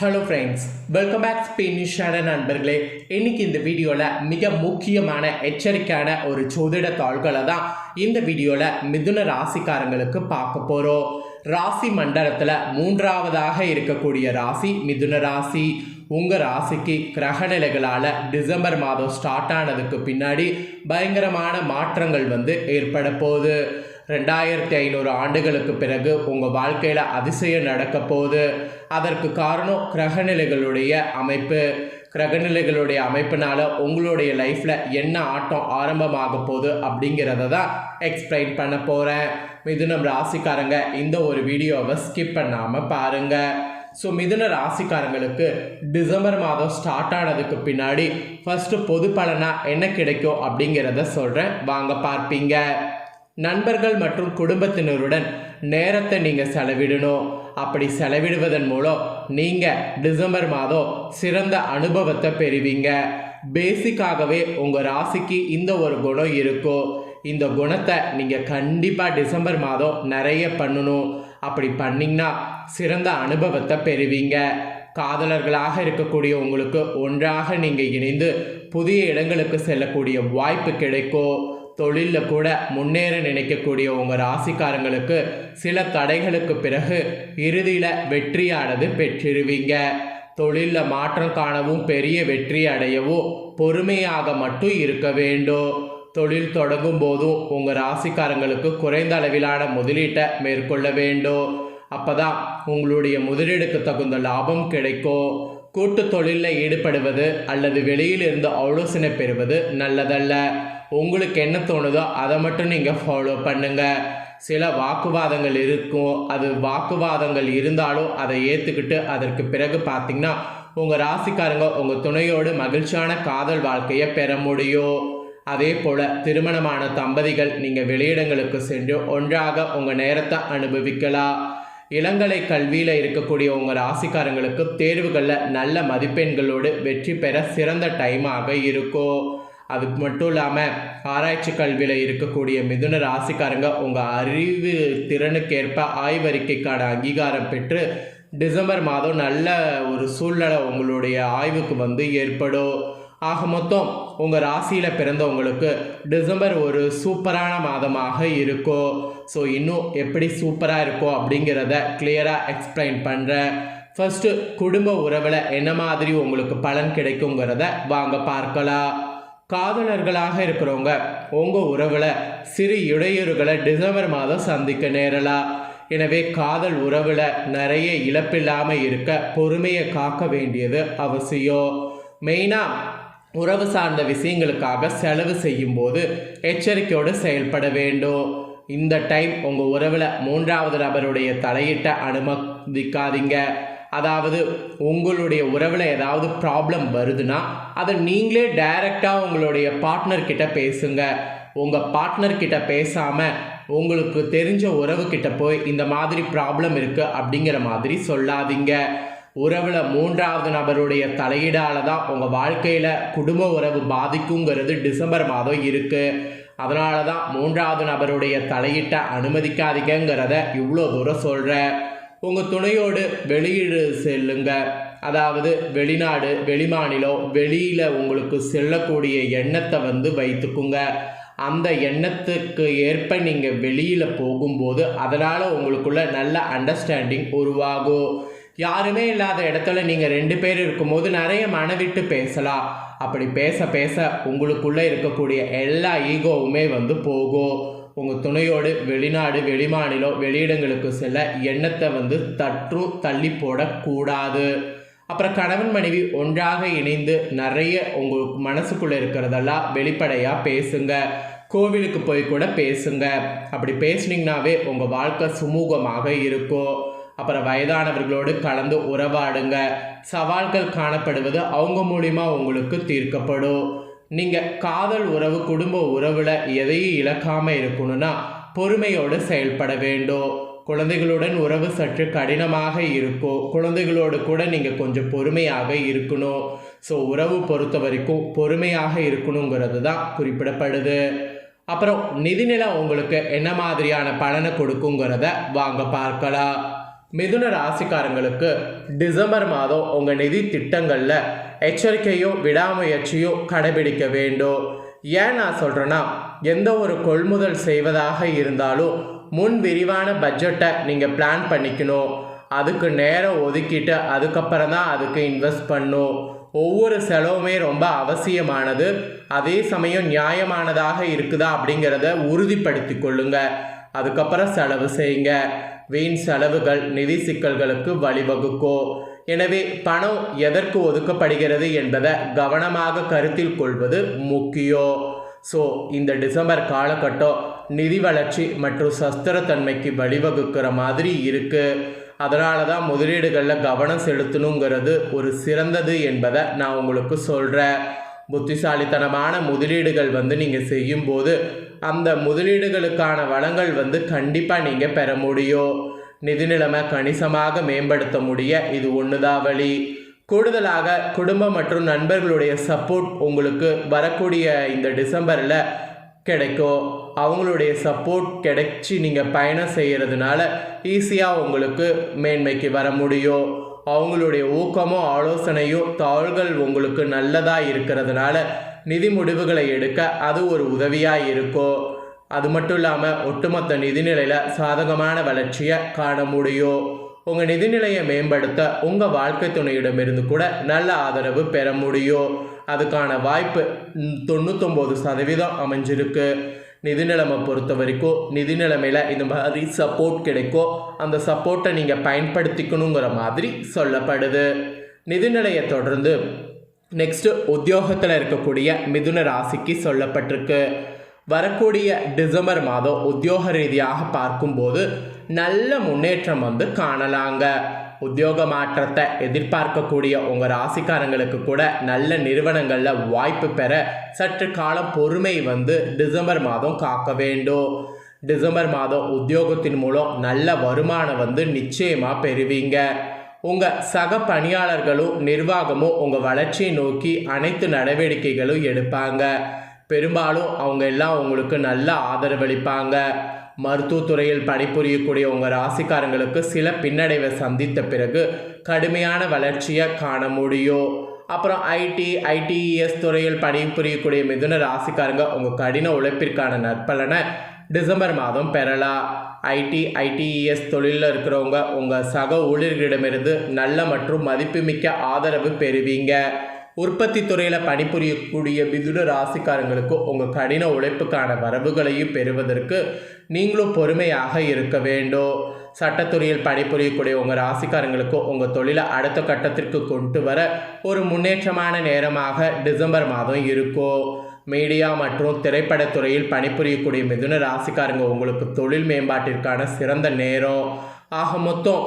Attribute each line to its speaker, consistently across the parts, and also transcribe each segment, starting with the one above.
Speaker 1: Hello friends welcome back ஸ்பெயினிஷான நண்பர்களே. இன்னைக்கு இந்த வீடியோவில் மிக முக்கியமான எச்சரிக்கையான ஒரு சோதிட தாள்களை தான் இந்த வீடியோவில் மிதுன ராசிக்காரங்களுக்கு பார்க்க போகிறோம் ராசி மண்டலத்தில் மூன்றாவதாக இருக்கக்கூடிய ராசி மிதுன ராசி. உங்கள் ராசிக்கு கிரகநிலைகளால் டிசம்பர் மாதம் ஸ்டார்ட் ஆனதுக்கு பின்னாடி பயங்கரமான மாற்றங்கள் வந்து ஏற்பட போகுது. ரெண்டாயிரத்தி ஐநூறு ஆண்டுகளுக்கு பிறகு உங்கள் வாழ்க்கையில் அதிசயம் நடக்க போகுது. அதற்கு காரணம் கிரகநிலைகளுடைய அமைப்பு. கிரகநிலைகளுடைய அமைப்பினால உங்களுடைய லைஃப்பில் என்ன ஆட்டம் ஆரம்பமாக போகுது அப்படிங்கிறத தான் எக்ஸ்பிளைன் பண்ண போகிறேன் மிதுனம் ராசிக்காரங்க இந்த ஒரு வீடியோவை ஸ்கிப் பண்ணாமல் பாருங்கள் ஸோ மிதுன ராசிக்காரங்களுக்கு டிசம்பர் மாதம் ஸ்டார்ட் ஆனதுக்கு பின்னாடி ஃபஸ்ட்டு பொது பலனாக என்ன கிடைக்கும் அப்படிங்கிறத சொல்கிறேன் வாங்க பார்ப்பீங்க. நண்பர்கள் மற்றும் குடும்பத்தினருடன் நேரத்தை நீங்கள் செலவிடணும். அப்படி செலவிடுவதன் மூலம் நீங்கள் டிசம்பர் மாதம் சிறந்த அனுபவத்தை பெறுவீங்க. பேசிக்காகவே உங்கள் ராசிக்கு இந்த ஒரு குணம் இருக்கும். இந்த குணத்தை நீங்கள் கண்டிப்பாக டிசம்பர் மாதம் நிறைய பண்ணணும். அப்படி பண்ணிங்கன்னா சிறந்த அனுபவத்தை பெறுவீங்க. காதலர்களாக இருக்கக்கூடிய உங்களுக்கு ஒன்றாக நீங்கள் இணைந்து புதிய இடங்களுக்கு செல்லக்கூடிய வாய்ப்பு கிடைக்கும். தொழிலில் கூட முன்னேற நினைக்கக்கூடிய உங்கள் ராசிக்காரங்களுக்கு சில தடைகளுக்கு பிறகு இறுதியில் வெற்றியானது பெற்றிருவீங்க. தொழிலில் மாற்றம் காணவும் பெரிய வெற்றி அடையவும் பொறுமையாக மட்டும் இருக்க வேண்டும். தொழில் தொடங்கும் போதும் உங்கள் ராசிக்காரங்களுக்கு குறைந்த அளவிலான முதலீட்டை மேற்கொள்ள வேண்டும். அப்பதான் உங்களுடைய முதலீடுக்கு தகுந்த லாபம் கிடைக்கும். கூட்டு தொழிலில் ஈடுபடுவது அல்லது வெளியில் இருந்து ஆலோசனை பெறுவது நல்லதல்ல. உங்களுக்கு என்ன தோணுதோ அதை மட்டும் நீங்கள் ஃபாலோ பண்ணுங்கள் சில வாக்குவாதங்கள் இருக்கும். அது வாக்குவாதங்கள் இருந்தாலும் அதை ஏற்றுக்கிட்டு அதற்கு பிறகு பார்த்தீங்கன்னா உங்கள் ராசிக்காரங்க உங்கள் துணையோடு மகிழ்ச்சியான காதல் வாழ்க்கையை பெற முடியும். அதே போல் திருமணமான தம்பதிகள் நீங்கள் வெளியிடங்களுக்கு சென்று ஒன்றாக உங்கள் நேரத்தை அனுபவிக்கலாம். இளங்கலை கல்வியில் இருக்கக்கூடிய உங்கள் ராசிக்காரங்களுக்கு தேர்வுகளில் நல்ல மதிப்பெண்களோடு வெற்றி பெற சிறந்த டைமாக இருக்கும். அதுக்கு மட்டும் இல்லாமல் ஆராய்ச்சி கல்வியில் இருக்கக்கூடிய மிதுன ராசிக்காரங்க உங்கள் அறிவு திறனுக்கேற்ப ஆய்வறிக்கைக்கான அங்கீகாரம் பெற்று டிசம்பர் மாதம் நல்ல ஒரு சூழ்நிலை உங்களுடைய ஆய்வுக்கு வந்து ஏற்படும். ஆக மொத்தம் உங்கள் ராசியில் பிறந்தவங்களுக்கு டிசம்பர் ஒரு சூப்பரான மாதமாக இருக்கும். ஸோ இன்னும் எப்படி சூப்பராக இருக்கும் அப்படிங்கிறத கிளியராக எக்ஸ்பிளைன் பண்ணுறேன் ஃபஸ்ட்டு குடும்ப உறவில் என்ன மாதிரி உங்களுக்கு பலன் கிடைக்குங்கிறத வாங்க பார்க்கலாம். காதலர்களாக இருக்கிறவங்க உங்கள் உறவில் சிறு இடையூறுகளை டிசம்பர் மாதம் சந்திக்க நேரலாம் எனவே காதல் உறவில் நிறைய இழப்பில்லாமல் இருக்க பொறுமையை காக்க வேண்டியது அவசியம் மெயினாக உறவு சார்ந்த விஷயங்களுக்காக செலவு செய்யும்போது எச்சரிக்கையோடு செயல்பட வேண்டும். இந்த டைம் உங்கள் உறவில் மூன்றாவது நபருடைய தலையிட்ட அனுமதிக்காதீங்க. அதாவது உங்களுடைய உறவில் ஏதாவது ப்ராப்ளம் வருதுன்னா அதை நீங்களே டைரெக்டாக உங்களுடைய பார்ட்னர்கிட்ட பேசுங்க. உங்கள் பார்ட்னர்கிட்ட பேசாமல் உங்களுக்கு தெரிஞ்ச உறவு போய் இந்த மாதிரி ப்ராப்ளம் இருக்குது அப்படிங்கிற மாதிரி சொல்லாதீங்க. உறவில் மூன்றாவது நபருடைய தலையீடால் தான் உங்கள் வாழ்க்கையில் குடும்ப உறவு பாதிக்குங்கிறது டிசம்பர் மாதம் இருக்குது அதனால தான் மூன்றாவது நபருடைய தலையிட்ட அனுமதிக்காதீங்கிறத இவ்வளோ தூரம் சொல்கிறேன் உங்கள் துணையோடு வெளியீடு செல்லுங்க. அதாவது வெளிநாடு வெளிமாநிலம் வெளியில் உங்களுக்கு செல்லக்கூடிய எண்ணத்தை வந்து வைத்துக்குங்க. அந்த எண்ணத்துக்கு ஏற்ப நீங்கள் வெளியில் போகும்போது அதனால் உங்களுக்குள்ள நல்ல அண்டர்ஸ்டாண்டிங் உருவாகும். யாருமே இல்லாத இடத்துல நீங்கள் ரெண்டு பேர் இருக்கும்போது நிறைய மனவிட்டு பேசலாம். அப்படி பேச பேச உங்களுக்குள்ளே இருக்கக்கூடிய எல்லா ஈகோவுமே வந்து போகும். உங்கள் துணையோடு வெளிநாடு வெளிமாநிலம் வெளியிடங்களுக்கு செல்ல எண்ணத்தை வந்து தற்று தள்ளி போடக்கூடாது. அப்புறம் கணவன் மனைவி ஒன்றாக இணைந்து நிறைய உங்கள் மனசுக்குள்ளே இருக்கிறதெல்லாம் வெளிப்படையாக பேசுங்க. கோவிலுக்கு போய் கூட பேசுங்க. அப்படி பேசுனீங்கனாவே உங்கள் வாழ்க்கை சுமூகமாக இருக்கும். அப்புறம் வயதானவர்களோடு கலந்து உறவாடுங்க. சவால்கள் காணப்படுவது அவங்க மூலிமா உங்களுக்கு தீர்க்கப்படும். நீங்கள் காதல் உறவு குடும்ப உறவில் எதையும் இழக்காமல் இருக்கணும்னா பொறுமையோடு செயல்பட வேண்டும். குழந்தைகளுடன் உறவு சற்று கடினமாக இருக்கும். குழந்தைகளோடு கூட நீங்கள் கொஞ்சம் பொறுமையாக இருக்கணும். ஸோ உறவு பொறுத்த வரைக்கும் பொறுமையாக இருக்கணுங்கிறது தான் குறிப்பிடப்படுது. அப்புறம் நிதிநிலை உங்களுக்கு என்ன மாதிரியான பலனை கொடுக்குங்கிறத வாங்க பார்க்கலாம். மிதுன ராசிக்காரங்களுக்கு டிசம்பர் மாதம் உங்கள் நிதி திட்டங்களில் எச்சரிக்கையும் விடாமுயற்சியோ கடைபிடிக்க வேண்டும் ஏன் நான் சொல்கிறேன்னா எந்த ஒரு கொள்முதல் செய்வதாக இருந்தாலும் முன் விரிவான பட்ஜெட்டை நீங்கள் பிளான் பண்ணிக்கணும். அதுக்கு நேரம் ஒதுக்கிட்டு அதுக்கப்புறம் தான் அதுக்கு இன்வெஸ்ட் பண்ணும். ஒவ்வொரு செலவுமே ரொம்ப அவசியமானது. அதே சமயம் நியாயமானதாக இருக்குதா அப்படிங்கிறத உறுதிப்படுத்தி கொள்ளுங்க. அதுக்கப்புறம் செலவு செய்யுங்க. வீண் செலவுகள் நிதி சிக்கல்களுக்கு வழிவகுக்கும். எனவே பணம் எதற்கு ஒதுக்கப்படுகிறது என்பதை கவனமாக கருத்தில் கொள்வது முக்கியம் ஸோ இந்த டிசம்பர் காலகட்டம் நிதி வளர்ச்சி மற்றும் சஸ்திரத்தன்மைக்கு வழிவகுக்கிற மாதிரி இருக்குது அதனால தான் முதலீடுகளில் கவனம் செலுத்தணுங்கிறது ஒரு சிறந்தது என்பதை நான் உங்களுக்கு சொல்கிறேன் புத்திசாலித்தனமான முதலீடுகள் வந்து நீங்கள் செய்யும்போது அந்த முதலீடுகளுக்கான வளங்கள் வந்து கண்டிப்பாக நீங்கள் பெற முடியும். நிதி நிலைமை கணிசமாக மேம்படுத்த முடிய இது ஒன்றுதான் வழி? கூடுதலாக குடும்பம் மற்றும் நண்பர்களுடைய சப்போர்ட் உங்களுக்கு வரக்கூடிய இந்த டிசம்பரில் கிடைக்கும் அவங்களுடைய சப்போர்ட் கிடைச்சி நீங்கள் பயணம் செய்கிறதுனால ஈஸியாக உங்களுக்கு மேன்மைக்கு வர முடியும் அவங்களுடைய ஊக்கமும் ஆலோசனையும் தாள்கள் உங்களுக்கு நல்லதாக இருக்கிறதுனால நிதி முடிவுகளை எடுக்க அது ஒரு உதவியாக இருக்கும் அது மட்டும் இல்லாமல் ஒட்டுமொத்த நிதிநிலையில் சாதகமான வளர்ச்சியை காண முடியும். உங்கள் நிதிநிலையை மேம்படுத்த உங்கள் வாழ்க்கை துணையிடமிருந்து கூட நல்ல ஆதரவு பெற முடியும். அதுக்கான வாய்ப்பு தொண்ணூத்தொம்பது சதவீதம் அமைஞ்சிருக்கு. நிதி நிலைமை பொறுத்த வரைக்கும் நிதி நிலைமையில் இந்த மாதிரி சப்போர்ட் கிடைக்கும் அந்த சப்போர்ட்டை நீங்கள் பயன்படுத்திக்கணுங்கிற மாதிரி சொல்லப்படுது. நிதிநிலையை தொடர்ந்து நெக்ஸ்ட்டு உத்தியோகத்தில் இருக்கக்கூடிய மிதுன ராசிக்கு சொல்லப்பட்டிருக்கு. வரக்கூடிய டிசம்பர் மாதம் உத்தியோக ரீதியாக பார்க்கும்போது நல்ல முன்னேற்றம் வந்து காணலாங்க. உத்தியோக மாற்றத்தை எதிர்பார்க்கக்கூடிய உங்கள் ராசிக்காரங்களுக்கு கூட நல்ல நிறுவனங்களில் வாய்ப்பு பெற சற்று காலம் பொறுமை வந்து டிசம்பர் மாதம் காக்க வேண்டும். டிசம்பர் மாதம் உத்தியோகத்தின் மூலம் நல்ல வருமானம் வந்து நிச்சயமாக பெறுவீங்க. உங்கள் சக பணியாளர்களும் நிர்வாகமும் உங்கள் வளர்ச்சியை நோக்கி அனைத்து நடவடிக்கைகளும் எடுப்பாங்க. பெரும்பாலும் அவங்க எல்லாம் உங்களுக்கு நல்ல ஆதரவளிப்பாங்க மருத்துவத்துறையில் பணிபுரியக்கூடிய உங்கள் ராசிக்காரங்களுக்கு சில பின்னடைவை சந்தித்த பிறகு கடுமையான வளர்ச்சியை காண முடியும். அப்புறம் ஐடி ஐடிஇஎஸ் துறையில் பணிபுரியக்கூடிய மிதுன ராசிக்காரங்க உங்கள் கடின உழைப்பிற்கான நற்பலனை டிசம்பர் மாதம் பெறலாம். ஐடி ஐடிஇஎஸ் தொழிலில் இருக்கிறவங்க உங்கள் சக ஊழியர்களிடமிருந்து நல்ல மற்றும் மதிப்புமிக்க ஆதரவு பெறுவீங்க. உற்பத்தி துறையில் பணிபுரியக்கூடிய மிதுன ராசிக்காரங்களுக்கு உங்கள் கடின உழைப்புக்கான வரவுகளையும் பெறுவதற்கு நீங்களும் பொறுமையாக இருக்க வேண்டும். சட்டத்துறையில் பணிபுரியக்கூடிய உங்கள் ராசிக்காரங்களுக்கு உங்கள் தொழிலை அடுத்த கட்டத்திற்கு கொண்டு வர ஒரு முன்னேற்றமான நேரமாக டிசம்பர் மாதம் இருக்கும். மீடியா மற்றும் திரைப்படத்துறையில் பணிபுரியக்கூடிய மிதுன ராசிக்காரங்க உங்களுக்கு தொழில் மேம்பாட்டிற்கான சிறந்த நேரம். ஆக மொத்தம்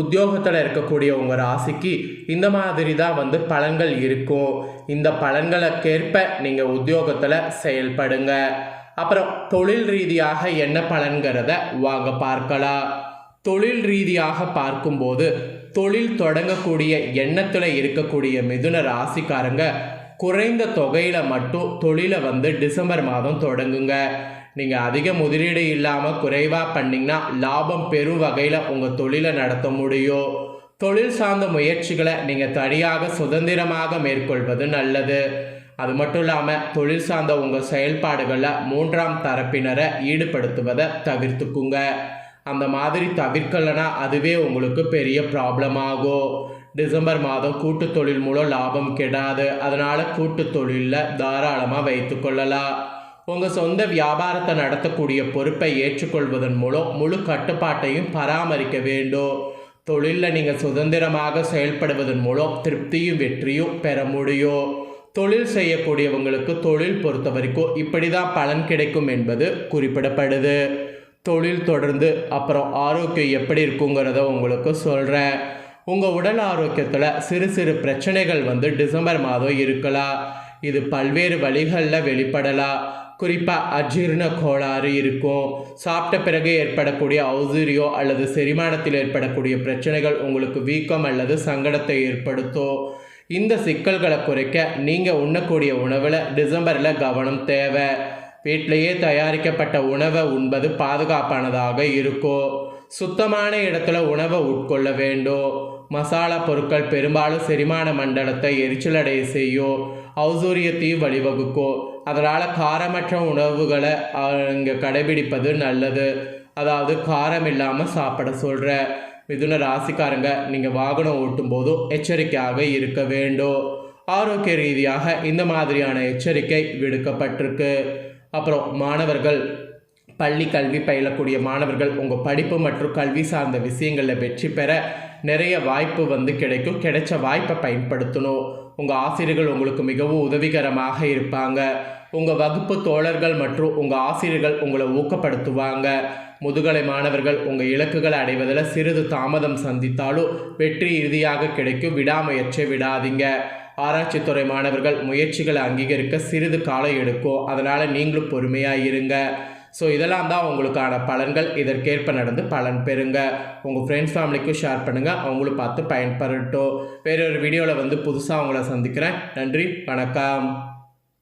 Speaker 1: உத்தியோகத்தில் இருக்கக்கூடிய உங்கள் ராசிக்கு இந்த மாதிரி தான் வந்து பலன்கள் இருக்கும். இந்த பலன்களுக்கேற்ப நீங்கள் உத்தியோகத்தில் செயல்படுங்க. அப்புறம் தொழில் ரீதியாக என்ன பலன்கிறத வாங்க பார்க்கலாம். தொழில் ரீதியாக பார்க்கும்போது தொழில் தொடங்கக்கூடிய எண்ணத்தில் இருக்கக்கூடிய மிதுன ராசிக்காரங்க குறைந்த தொகையில் மட்டும் தொழிலை வந்து டிசம்பர் மாதம் தொடங்குங்க. நீங்கள் அதிக முதலீடு இல்லாமல் குறைவாக பண்ணிங்கன்னா லாபம் பெரும் வகையில் உங்கள் தொழிலை நடத்த முடியும். தொழில் சார்ந்த முயற்சிகளை நீங்கள் தனியாக சுதந்திரமாக மேற்கொள்வது நல்லது. அது மட்டும் இல்லாமல் தொழில் சார்ந்த உங்கள் செயல்பாடுகளில் மூன்றாம் தரப்பினரை ஈடுபடுத்துவதை தவிர்த்துக்குங்க. அந்த மாதிரி தவிர்க்கலைன்னா அதுவே உங்களுக்கு பெரிய ப்ராப்ளம் ஆகும். டிசம்பர் மாதம் கூட்டு தொழில் மூலம் லாபம் கெடாது. அதனால் கூட்டு தொழிலில் தாராளமாக வைத்துக்கொள்ளலாம் உங்கள் சொந்த வியாபாரத்தை நடத்தக்கூடிய பொறுப்பை ஏற்றுக்கொள்வதன் மூலம் முழு கட்டுப்பாட்டையும் பராமரிக்க வேண்டும். தொழிலில் நீங்கள் சுதந்திரமாக செயல்படுவதன் மூலம் திருப்தியும் வெற்றியும் பெற முடியும். தொழில் செய்யக்கூடியவங்களுக்கு தொழில் பொறுத்த வரைக்கும் இப்படி தான் பலன் கிடைக்கும் என்பது குறிப்பிடப்படுது. தொழில் தொடர்ந்து அப்புறம் ஆரோக்கியம் எப்படி இருக்குங்கிறத உங்களுக்கு சொல்கிறேன் உங்கள் உடல் ஆரோக்கியத்தில் சிறு சிறு பிரச்சனைகள் வந்து டிசம்பர் மாதம் இருக்கலாம். இது பல்வேறு வழிகளில் வெளிப்படலாம். குறிப்பாக அஜீரண கோளாறு இருக்கும். சாப்பிட்ட பிறகு ஏற்படக்கூடிய அவுதிரியோ அல்லது செரிமானத்தில் ஏற்படக்கூடிய பிரச்சனைகள் உங்களுக்கு வீக்கம் அல்லது சங்கடத்தை ஏற்படுத்தும். இந்த சிக்கல்களை குறைக்க நீங்கள் உண்ணக்கூடிய உணவில் டிசம்பரில் கவனம் தேவை. வீட்டிலேயே தயாரிக்கப்பட்ட உணவை உண்பது பாதுகாப்பானதாக இருக்கும். சுத்தமான இடத்துல உணவை உட்கொள்ள வேண்டும். மசாலா பொருட்கள் பெரும்பாலும் செரிமான மண்டலத்தை எரிச்சலடைய செய்யும். ஔசூரியத்தையும் வழிவகுக்கும். அதனால் காரமற்ற உணவுகளை இங்கே கடைபிடிப்பது நல்லது. அதாவது காரம் இல்லாமல் சாப்பிட சொல்கிற மிதுன ராசிக்காரங்க நீங்கள் வாகனம் ஓட்டும் போதும் எச்சரிக்கையாக இருக்க வேண்டும். ஆரோக்கிய ரீதியாக இந்த மாதிரியான எச்சரிக்கை விடுக்கப்பட்டிருக்கு. அப்புறம் மாணவர்கள் பள்ளி கல்வி பயிலக்கூடிய மாணவர்கள் உங்கள் படிப்பு மற்றும் கல்வி சார்ந்த விஷயங்களில் வெற்றி பெற நிறைய வாய்ப்பு வந்து கிடைக்கும். கிடைச்ச வாய்ப்பை பயன்படுத்தணும். உங்கள் ஆசிரியர்கள் உங்களுக்கு மிகவும் உதவிகரமாக இருப்பாங்க. உங்கள் வகுப்பு தோழர்கள் மற்றும் உங்கள் ஆசிரியர்கள் உங்களை ஊக்கப்படுத்துவாங்க. முதுகலை மாணவர்கள் உங்கள் இலக்குகளை அடைவதில் சிறிது தாமதம் சந்தித்தாலும் வெற்றி இறுதியாக கிடைக்கும். விடாமுயற்சியை விடாதீங்க. ஆராய்ச்சித்துறை மாணவர்கள் முயற்சிகளை அங்கீகரிக்க சிறிது காலம் எடுக்கும். அதனால் நீங்களும் பொறுமையாக இருங்க. ஸோ இதெல்லாம் தான் உங்களுக்கான பலன்கள். இதற்கேற்ப நடந்து பலன் பெறுங்க. உங்கள் ஃப்ரெண்ட்ஸ் ஃபேமிலிக்கும் ஷேர் பண்ணுங்கள் அவங்களும் பார்த்து பயன்பெறட்டும். வேறொரு வீடியோவில் வந்து புதுசாக உங்களை சந்திக்கிறேன். நன்றி. வணக்கம்.